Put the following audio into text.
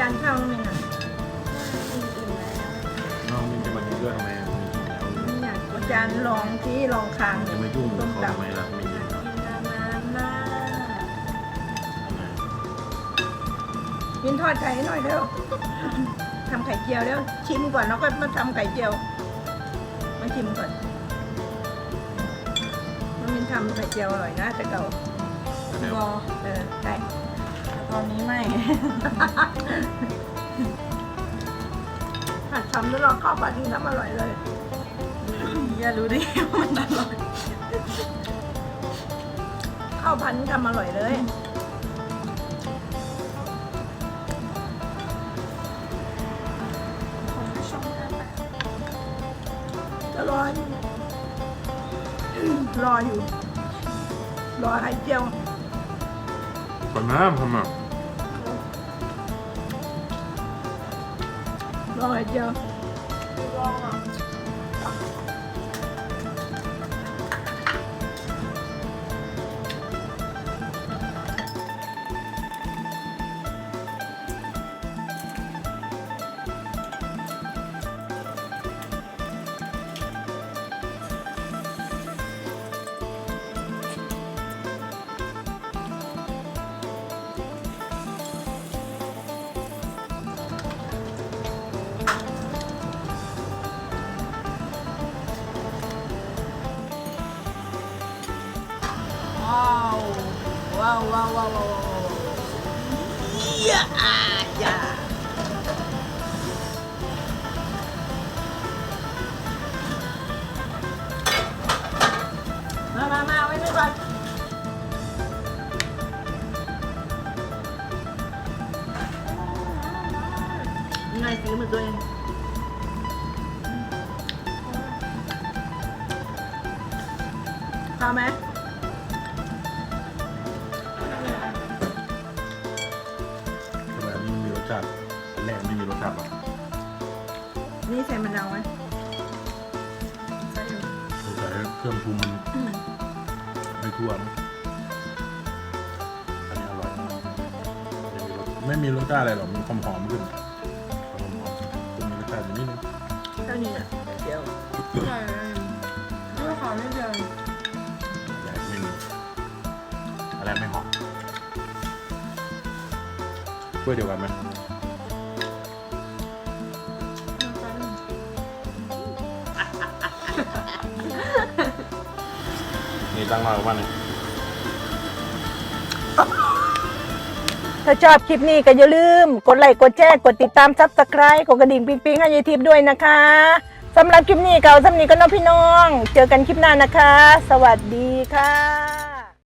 จานข้าวไม่หนักน้องมินจะมากินด้วยทำไมอะมีกินแล้วไม่อยากอาจารย์ลองที่ลองคางจะมายุ่งกับเขาทำไมล่ะไม่ยินหรอกกินนานๆมากทำไมกินทอดไข่ให้หน่อยเร็วทำไข่เจียวเร็วชิมก่อนแล้วก็มาทำไข่เจียว มาชิมก่อนมันมินทำไข่เจียวอร่อยนะแต่เก่าเดี๋ยวรอเออได้ ต่ตอนนี้ไม่ หัดทำแล้วลองข้าวผัดที่ทำอร่อยเลย อย่ารู้ดิว่ามันอร่อยข้าวพันธุ์ทำอร่อยเลยผมไม่ชอบแค่แบบจะรออยู่รออยู่ รอไข่เจียวก่ อนน้ ว้าวว้าวว้าวว้าวอย่าอย่ามามามาเอาไว้นี่ก่อนยังไงสีมือตัวเองพอไหม ชาติอันแรกไม่มีรสชาติหรอกนี่ใส่มะนาวไหมใส่อยู่สงสัยเครื่องปรุงมันไม่ทั่วนะอันนี้อร่อยไม่มีรสไม่มีรสชาติอะไรหรอกมันหอมๆขึ้น กล้วยเดียวกันไหมนี่ตั้งมาประมาณนี้ถ้าชอบคลิปนี้ก็อย่าลืม กดไลค์กดแชร์กดติดตามซับสไคร b ์กดกระดิ่งปิ๊งปิ๊งให้ยายทิพย์ด้วยนะคะสำหรับคลิปนี้เก่าสำนีก็น้องพี่น้อง เจอกันคลิปหน้านะคะ สวัสดีค่ะ